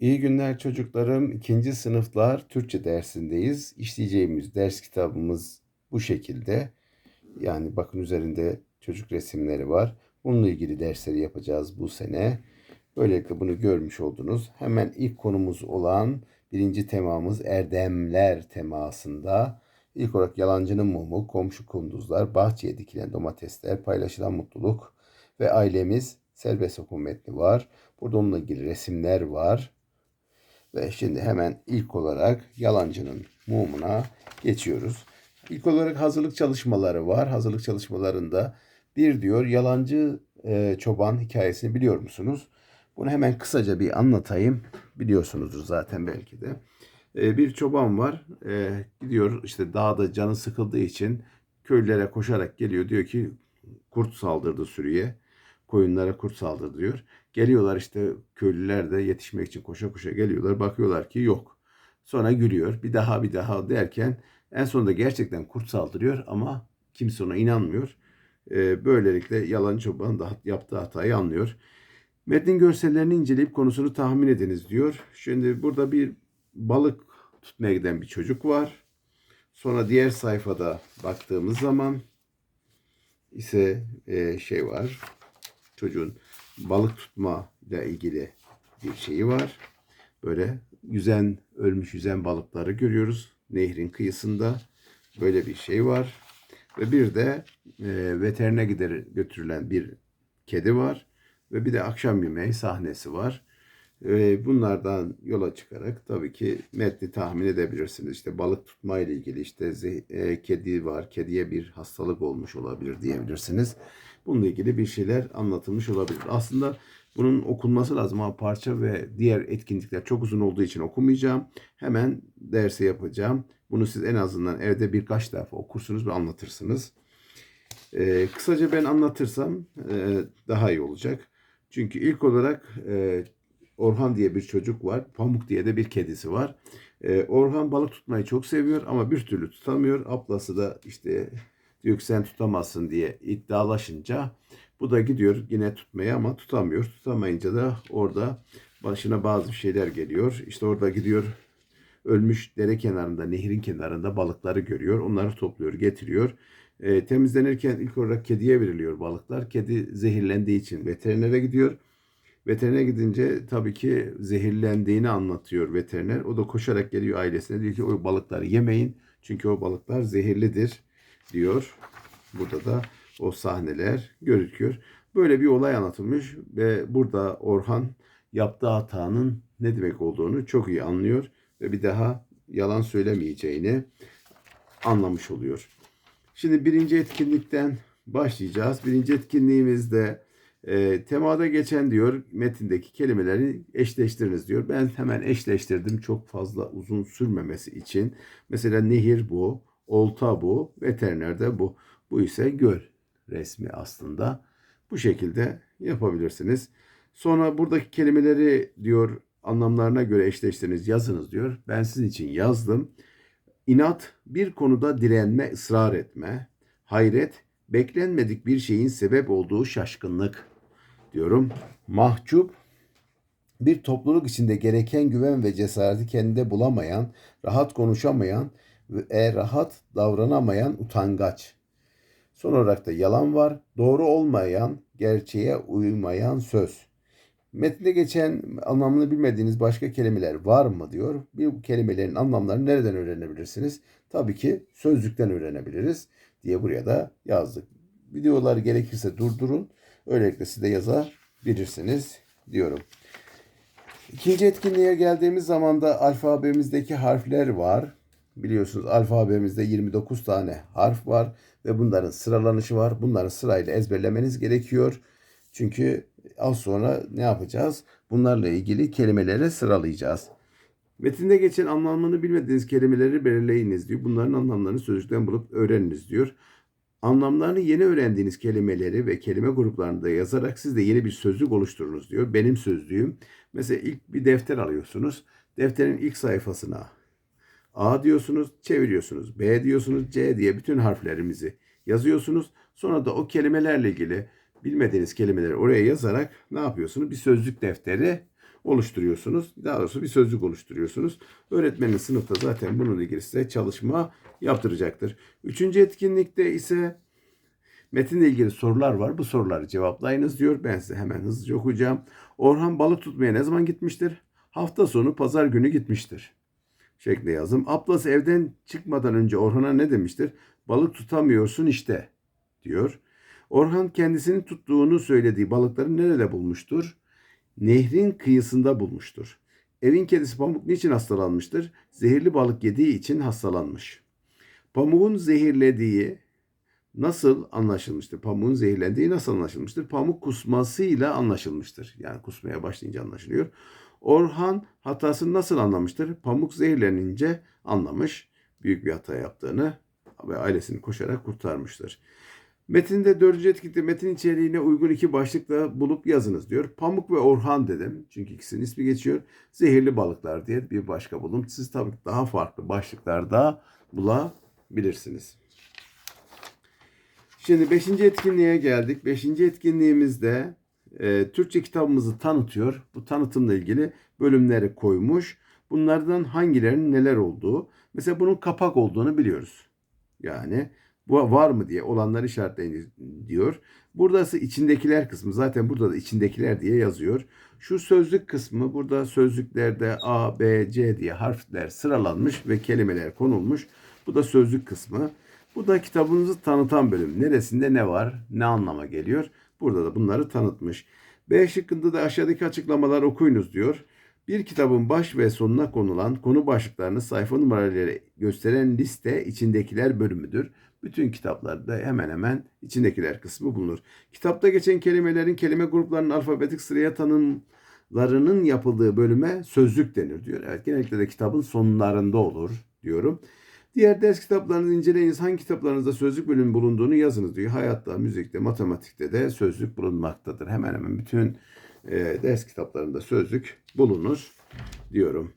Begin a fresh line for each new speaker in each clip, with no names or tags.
İyi günler çocuklarım. İkinci sınıflar Türkçe dersindeyiz. İşleyeceğimiz ders kitabımız bu şekilde. Yani bakın üzerinde çocuk resimleri var. Bununla ilgili dersleri yapacağız bu sene. Böylelikle bunu görmüş oldunuz. Hemen ilk konumuz olan birinci temamız erdemler temasında. İlk olarak yalancının mumu, komşu kunduzlar, bahçeye dikilen domatesler, paylaşılan mutluluk ve ailemiz serbest okuma metni var. Burada onunla ilgili resimler var. Ve şimdi hemen ilk olarak yalancının mumuna geçiyoruz. İlk olarak hazırlık çalışmaları var. Hazırlık çalışmalarında bir diyor yalancı e, çoban hikayesini biliyor musunuz? Bunu hemen kısaca bir anlatayım. Biliyorsunuzdur zaten belki de. E, bir çoban var. E, gidiyor işte dağda canı sıkıldığı için köylülere koşarak geliyor. Diyor ki kurt saldırdı sürüye. Koyunlara kurt saldırdı diyor. Geliyorlar işte köylüler de yetişmek için koşa koşa geliyorlar. Bakıyorlar ki yok. Sonra gülüyor. Bir daha bir daha derken en sonunda gerçekten kurt saldırıyor ama kimse ona inanmıyor. Ee, böylelikle yalan çoban da yaptığı hatayı anlıyor. Metnin görsellerini inceleyip konusunu tahmin ediniz diyor. Şimdi burada bir balık tutmaya giden bir çocuk var. Sonra diğer sayfada baktığımız zaman ise e, şey var. Çocuğun balık tutma ile ilgili bir şeyi var. Böyle yüzen, ölmüş yüzen balıkları görüyoruz. Nehrin kıyısında böyle bir şey var. Ve bir de e, veterine gider götürülen bir kedi var. Ve bir de akşam yemeği sahnesi var. E, bunlardan yola çıkarak tabii ki metni tahmin edebilirsiniz. İşte balık tutma ile ilgili işte e, kedi var. Kediye bir hastalık olmuş olabilir diyebilirsiniz. Bununla ilgili bir şeyler anlatılmış olabilir. Aslında bunun okunması lazım ama parça ve diğer etkinlikler çok uzun olduğu için okumayacağım. Hemen dersi yapacağım. Bunu siz en azından evde birkaç defa okursunuz ve anlatırsınız. Ee, kısaca ben anlatırsam e, daha iyi olacak. Çünkü ilk olarak e, Orhan diye bir çocuk var. Pamuk diye de bir kedisi var. E, Orhan balık tutmayı çok seviyor ama bir türlü tutamıyor. Ablası da işte diyor ki sen tutamazsın diye iddialaşınca bu da gidiyor yine tutmaya ama tutamıyor. Tutamayınca da orada başına bazı şeyler geliyor. İşte orada gidiyor ölmüş dere kenarında, nehrin kenarında balıkları görüyor. Onları topluyor, getiriyor. E, temizlenirken ilk olarak kediye veriliyor balıklar. Kedi zehirlendiği için veterinere gidiyor. Veterinere gidince tabii ki zehirlendiğini anlatıyor veteriner. O da koşarak geliyor ailesine diyor ki o balıkları yemeyin. Çünkü o balıklar zehirlidir diyor. Burada da o sahneler gözüküyor. Böyle bir olay anlatılmış ve burada Orhan yaptığı hatanın ne demek olduğunu çok iyi anlıyor ve bir daha yalan söylemeyeceğini anlamış oluyor. Şimdi birinci etkinlikten başlayacağız. Birinci etkinliğimizde e, temada geçen diyor metindeki kelimeleri eşleştiriniz diyor. Ben hemen eşleştirdim çok fazla uzun sürmemesi için. Mesela nehir bu, olta bu, veteriner de bu. Bu ise göl resmi aslında. Bu şekilde yapabilirsiniz. Sonra buradaki kelimeleri diyor anlamlarına göre eşleştiriniz, yazınız diyor. Ben sizin için yazdım. İnat, bir konuda direnme, ısrar etme. Hayret, beklenmedik bir şeyin sebep olduğu şaşkınlık diyorum. Mahcup, bir topluluk içinde gereken güven ve cesareti kendinde bulamayan, rahat konuşamayan ve rahat davranamayan utangaç. Son olarak da yalan var. Doğru olmayan, gerçeğe uymayan söz. Metinde geçen anlamını bilmediğiniz başka kelimeler var mı diyor. Bu kelimelerin anlamlarını nereden öğrenebilirsiniz? Tabii ki sözlükten öğrenebiliriz diye buraya da yazdık. Videoları gerekirse durdurun. Öylelikle siz de yazabilirsiniz diyorum. İkinci etkinliğe geldiğimiz zaman da alfabemizdeki harfler var. Biliyorsunuz alfabemizde 29 tane harf var ve bunların sıralanışı var. Bunları sırayla ezberlemeniz gerekiyor. Çünkü az sonra ne yapacağız? Bunlarla ilgili kelimeleri sıralayacağız. Metinde geçen anlamını bilmediğiniz kelimeleri belirleyiniz diyor. Bunların anlamlarını sözlükten bulup öğreniniz diyor. Anlamlarını yeni öğrendiğiniz kelimeleri ve kelime gruplarında yazarak siz de yeni bir sözlük oluşturunuz diyor. Benim sözlüğüm. Mesela ilk bir defter alıyorsunuz. Defterin ilk sayfasına A diyorsunuz, çeviriyorsunuz. B diyorsunuz, C diye bütün harflerimizi yazıyorsunuz. Sonra da o kelimelerle ilgili bilmediğiniz kelimeleri oraya yazarak ne yapıyorsunuz? Bir sözlük defteri oluşturuyorsunuz. Daha doğrusu bir sözlük oluşturuyorsunuz. Öğretmeniniz sınıfta zaten bununla ilgili size çalışma yaptıracaktır. Üçüncü etkinlikte ise metinle ilgili sorular var. Bu soruları cevaplayınız diyor. Ben size hemen hızlıca okuyacağım. Orhan balık tutmaya ne zaman gitmiştir? Hafta sonu pazar günü gitmiştir. Şeklinde yazdım. Ablası evden çıkmadan önce Orhan'a ne demiştir? Balık tutamıyorsun işte diyor. Orhan kendisinin tuttuğunu söylediği balıkları nerede bulmuştur? Nehrin kıyısında bulmuştur. Evin kedisi Pamuk niçin hastalanmıştır? Zehirli balık yediği için hastalanmış. Pamuğun zehirlediği nasıl anlaşılmıştır? Pamuğun zehirlendiği nasıl anlaşılmıştır? Pamuk kusmasıyla anlaşılmıştır. Yani kusmaya başlayınca anlaşılıyor. Orhan hatasını nasıl anlamıştır? Pamuk zehirlenince anlamış. Büyük bir hata yaptığını ve ailesini koşarak kurtarmıştır. Metinde dördüncü etkinlikte metin içeriğine uygun iki başlıkla bulup yazınız diyor. Pamuk ve Orhan dedim. Çünkü ikisinin ismi geçiyor. Zehirli balıklar diye bir başka bulun. Siz tabii daha farklı başlıklarda bulabilirsiniz. Şimdi beşinci etkinliğe geldik. Beşinci etkinliğimizde e, Türkçe kitabımızı tanıtıyor. Bu tanıtımla ilgili bölümleri koymuş. Bunlardan hangilerinin neler olduğu. Mesela bunun kapak olduğunu biliyoruz. Yani var mı diye olanları işaretleyin diyor. Buradası içindekiler kısmı. Zaten burada da içindekiler diye yazıyor. Şu sözlük kısmı burada sözlüklerde A, B, C diye harfler sıralanmış ve kelimeler konulmuş. Bu da sözlük kısmı. Bu da kitabınızı tanıtan bölüm. Neresinde ne var, ne anlama geliyor. Burada da bunları tanıtmış. B şıkkında da aşağıdaki açıklamalar okuyunuz diyor. Bir kitabın baş ve sonuna konulan konu başlıklarını sayfa numaraları gösteren liste içindekiler bölümüdür. Bütün kitaplarda hemen hemen içindekiler kısmı bulunur. Kitapta geçen kelimelerin kelime gruplarının alfabetik sıraya tanımlarının yapıldığı bölüme sözlük denir diyor. Evet genellikle de kitabın sonlarında olur diyorum. Diğer ders kitaplarınızı inceleyiniz. Hangi kitaplarınızda sözlük bölümü bulunduğunu yazınız diyor. Hayatta, müzikte, matematikte de sözlük bulunmaktadır. Hemen hemen bütün e, ders kitaplarında sözlük bulunur diyorum.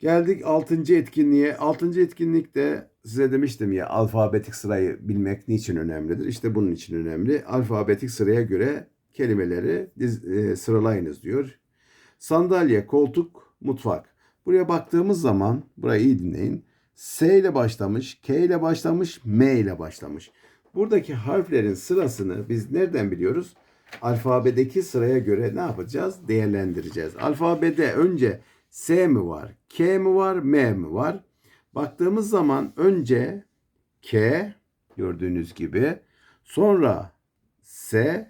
Geldik 6. etkinliğe. 6. etkinlikte size demiştim ya alfabetik sırayı bilmek niçin önemlidir? İşte bunun için önemli. Alfabetik sıraya göre kelimeleri diz, e, sıralayınız diyor. Sandalye, koltuk, mutfak. Buraya baktığımız zaman, burayı iyi dinleyin. S ile başlamış, K ile başlamış, M ile başlamış. Buradaki harflerin sırasını biz nereden biliyoruz? Alfabedeki sıraya göre ne yapacağız? Değerlendireceğiz. Alfabede önce S mi var, K mi var, M mi var? Baktığımız zaman önce K gördüğünüz gibi sonra S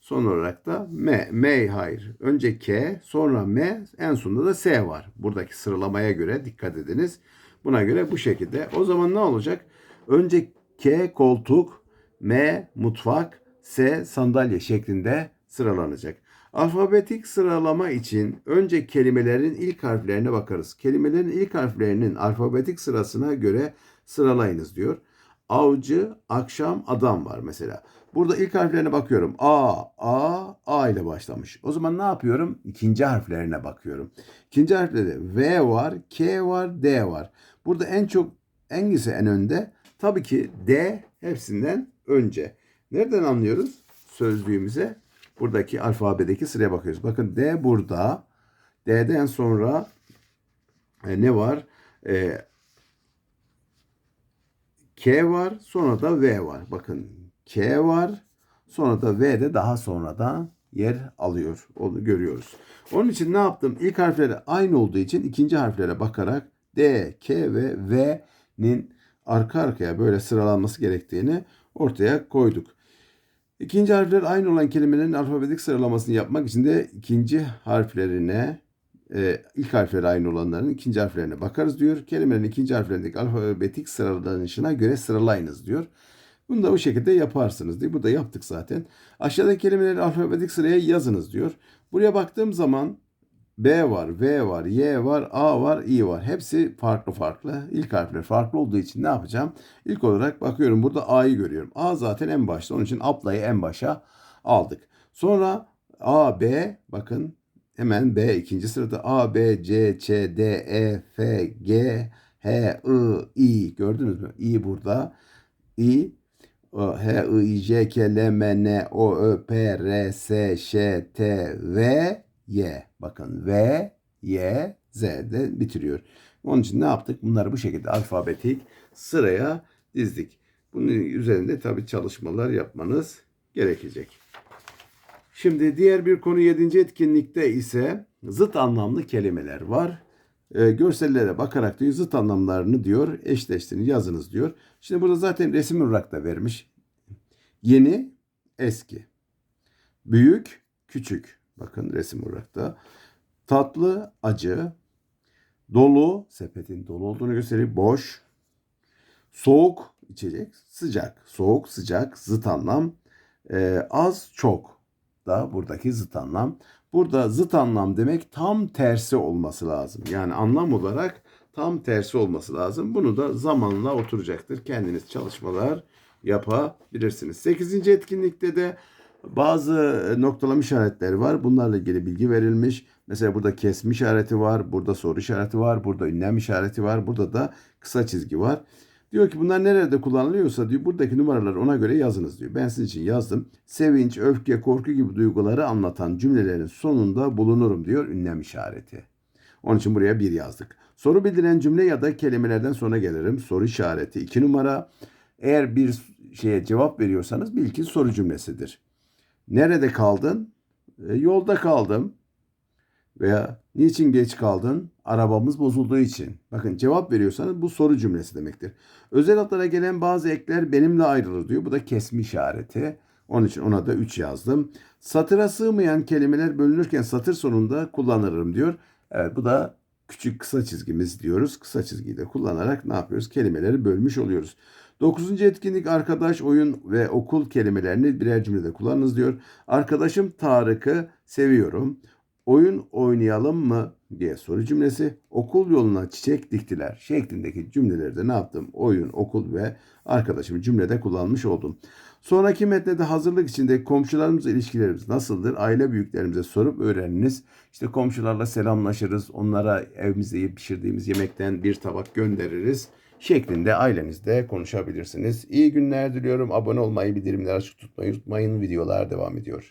son olarak da M. M hayır. Önce K sonra M en sonunda da S var. Buradaki sıralamaya göre dikkat ediniz. Buna göre bu şekilde. O zaman ne olacak? Önce K koltuk, M mutfak, S sandalye şeklinde sıralanacak. Alfabetik sıralama için önce kelimelerin ilk harflerine bakarız. Kelimelerin ilk harflerinin alfabetik sırasına göre sıralayınız diyor. Avcı, akşam, adam var mesela. Burada ilk harflerine bakıyorum. A, A, A ile başlamış. O zaman ne yapıyorum? İkinci harflerine bakıyorum. İkinci harflerde V var, K var, D var. Burada en çok hangisi en önde? Tabii ki D hepsinden önce. Nereden anlıyoruz? Sözlüğümüze buradaki alfabedeki sıraya bakıyoruz. Bakın D burada. D'den sonra e, ne var? E, K var, sonra da V var. Bakın K var, sonra da V de daha sonradan yer alıyor. Onu görüyoruz. Onun için ne yaptım? İlk harfleri aynı olduğu için ikinci harflere bakarak D, K ve V'nin arka arkaya böyle sıralanması gerektiğini ortaya koyduk. İkinci harfler aynı olan kelimelerin alfabetik sıralamasını yapmak için de ikinci harflerine e, ilk harfleri aynı olanların ikinci harflerine bakarız diyor. Kelimelerin ikinci harflerindeki alfabetik sıralanışına göre sıralayınız diyor. Bunu da bu şekilde yaparsınız diye. Bu da yaptık zaten. Aşağıdaki kelimeleri alfabetik sıraya yazınız diyor. Buraya baktığım zaman B var, V var, Y var, A var, I var. Hepsi farklı farklı. İlk harfler farklı olduğu için ne yapacağım? İlk olarak bakıyorum burada A'yı görüyorum. A zaten en başta. Onun için Abla'yı en başa aldık. Sonra A, B bakın hemen B ikinci sırada A, B, C, Ç, D, E, F, G, H, I, I gördünüz mü? I burada. I, H, I, J, K, L, M, N, O, Ö, P, R, S, Ş, T, V, Y. Bakın V, Y, Z de bitiriyor. Onun için ne yaptık? Bunları bu şekilde alfabetik sıraya dizdik. Bunun üzerinde tabii çalışmalar yapmanız gerekecek. Şimdi diğer bir konu 7. etkinlikte ise zıt anlamlı kelimeler var. E, görsellere bakarak diyor zıt anlamlarını diyor eşleştirin yazınız diyor. Şimdi burada zaten resim olarak da vermiş. Yeni, eski. Büyük, küçük. Bakın resim olarak da. Tatlı, acı. Dolu, sepetin dolu olduğunu gösteriyor. Boş. Soğuk, içecek. Sıcak. Soğuk, sıcak, zıt anlam. Ee, az, çok da buradaki zıt anlam. Burada zıt anlam demek tam tersi olması lazım. Yani anlam olarak tam tersi olması lazım. Bunu da zamanla oturacaktır. Kendiniz çalışmalar yapabilirsiniz. 8. etkinlikte de bazı noktalama işaretleri var. Bunlarla ilgili bilgi verilmiş. Mesela burada kesme işareti var, burada soru işareti var, burada ünlem işareti var, burada da kısa çizgi var. Diyor ki bunlar nerede kullanılıyorsa diyor buradaki numaraları ona göre yazınız diyor. Ben sizin için yazdım. Sevinç, öfke, korku gibi duyguları anlatan cümlelerin sonunda bulunurum diyor ünlem işareti. Onun için buraya bir yazdık. Soru bildiren cümle ya da kelimelerden sonra gelirim. Soru işareti iki numara. Eğer bir şeye cevap veriyorsanız bil ki soru cümlesidir. Nerede kaldın? E, yolda kaldım. Veya niçin geç kaldın? Arabamız bozulduğu için. Bakın cevap veriyorsanız bu soru cümlesi demektir. Özel adlara gelen bazı ekler benimle ayrılır diyor. Bu da kesme işareti. Onun için ona da 3 yazdım. Satıra sığmayan kelimeler bölünürken satır sonunda kullanırım diyor. Evet bu da küçük kısa çizgimiz diyoruz. Kısa çizgiyi de kullanarak ne yapıyoruz? Kelimeleri bölmüş oluyoruz. Dokuzuncu etkinlik arkadaş, oyun ve okul kelimelerini birer cümlede kullanınız diyor. Arkadaşım Tarık'ı seviyorum. Oyun oynayalım mı diye soru cümlesi. Okul yoluna çiçek diktiler şeklindeki cümleleri de ne yaptım? Oyun, okul ve arkadaşımı cümlede kullanmış oldum. Sonraki metne de hazırlık içinde komşularımızla ilişkilerimiz nasıldır? Aile büyüklerimize sorup öğreniniz. İşte komşularla selamlaşırız. Onlara evimizde pişirdiğimiz yemekten bir tabak göndeririz şeklinde ailenizde konuşabilirsiniz. İyi günler diliyorum. Abone olmayı, bildirimleri açık tutmayı unutmayın. Videolar devam ediyor.